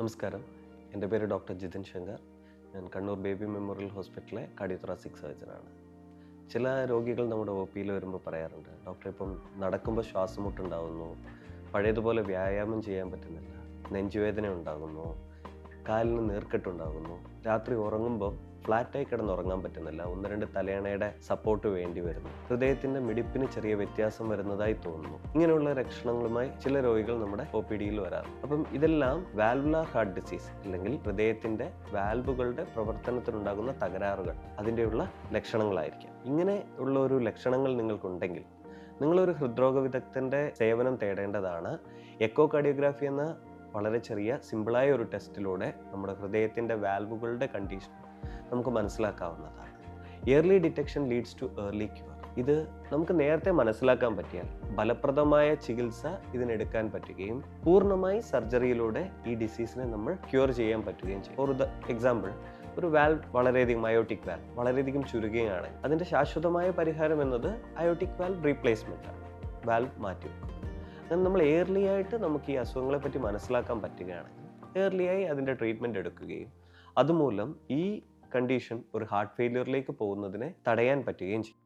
നമസ്കാരം. എന്റെ പേര് ഡോക്ടർ ജിതിൻ ശങ്കർ. ഞാൻ കണ്ണൂർ ബേബി മെമ്മോറിയൽ ഹോസ്പിറ്റലിലെ കാർഡിയോത്രാസിക് സർജനാണ്. ചില രോഗികൾ നമ്മുടെ ഒ പിയിൽ വരുമ്പോൾ പറയാറുണ്ട് ഡോക്ടർ ഇപ്പം നടക്കുമ്പോൾ ശ്വാസമുട്ടുണ്ടാകുന്നു പഴയതുപോലെ വ്യായാമം ചെയ്യാൻ പറ്റുന്നില്ല. നെഞ്ചുവേദന ഉണ്ടാകുന്നു. കാലിന് നീർക്കെട്ടുണ്ടാകുന്നു. രാത്രി ഉറങ്ങുമ്പോൾ ഫ്ലാറ്റായി കിടന്നുറങ്ങാൻ പറ്റുന്നില്ല. ഒന്ന് രണ്ട് തലയണയുടെ സപ്പോർട്ട് വേണ്ടി വരുന്നു. ഹൃദയത്തിന്റെ മിടിപ്പിന് ചെറിയ വ്യത്യാസം വരുന്നതായി തോന്നുന്നു. ഇങ്ങനെയുള്ള ലക്ഷണങ്ങളുമായി ചില രോഗികൾ നമ്മുടെ ഒ പി ഡിയിൽ വരാറ്. അപ്പം ഇതെല്ലാം വാൽവുലാർ ഹാർട്ട് ഡിസീസ് അല്ലെങ്കിൽ ഹൃദയത്തിന്റെ വാൽവുകളുടെ പ്രവർത്തനത്തിനുണ്ടാകുന്ന തകരാറുകൾ അതിന്റെയുള്ള ലക്ഷണങ്ങളായിരിക്കും. ഇങ്ങനെ ഉള്ള ഒരു ലക്ഷണങ്ങൾ നിങ്ങൾക്കുണ്ടെങ്കിൽ നിങ്ങളൊരു ഹൃദ്രോഗ വിദഗ്ധന്റെ സേവനം തേടേണ്ടതാണ്. എക്കോ കാർഡിയോഗ്രാഫി എന്ന വളരെ ചെറിയ സിമ്പിളായ ഒരു ടെസ്റ്റിലൂടെ നമ്മുടെ ഹൃദയത്തിന്റെ വാൽവുകളുടെ കണ്ടീഷൻ നമുക്ക് മനസ്സിലാക്കാവുന്നതാണ്. Early detection leads to early cure ഇത് നമുക്ക് നേരത്തെ മനസ്സിലാക്കാൻ പറ്റിയാൽ ഫലപ്രദമായ ചികിത്സ ഇതിനെടുക്കാൻ പറ്റുകയും പൂർണമായി സർജറിയിലൂടെ ഈ ഡിസീസിനെ നമ്മൾ ക്യൂർ ചെയ്യാൻ പറ്റുകയും ചെയ്യും. ഫോർ എക്സാമ്പിൾ ഒരു വാൽവ് വളരെയധികം അയോട്ടിക് വാൽവ് വളരെയധികം ചുരുങ്ങുകയാണ്. അതിന്റെ ശാശ്വതമായ പരിഹാരം എന്നത് അയോട്ടിക് വാൽവ് റീപ്ലേസ്മെന്റ് ആണ്. വാൽവ് മാറ്റിവെക്കും. അങ്ങനെ നമ്മൾ ഏർലി ആയിട്ട് നമുക്ക് ഈ അസുഖങ്ങളെ പറ്റി മനസ്സിലാക്കാൻ പറ്റുകയാണെങ്കിൽ ഏർലിയായി അതിന്റെ ട്രീറ്റ്മെന്റ് എടുക്കുകയും അതുമൂലം ഈ കണ്ടീഷൻ ഒരു ഹാർട്ട് ഫെയിലിയറിലേക്ക് പോകുന്നതിനെ തടയാൻ പറ്റുകയും ചെയ്യും.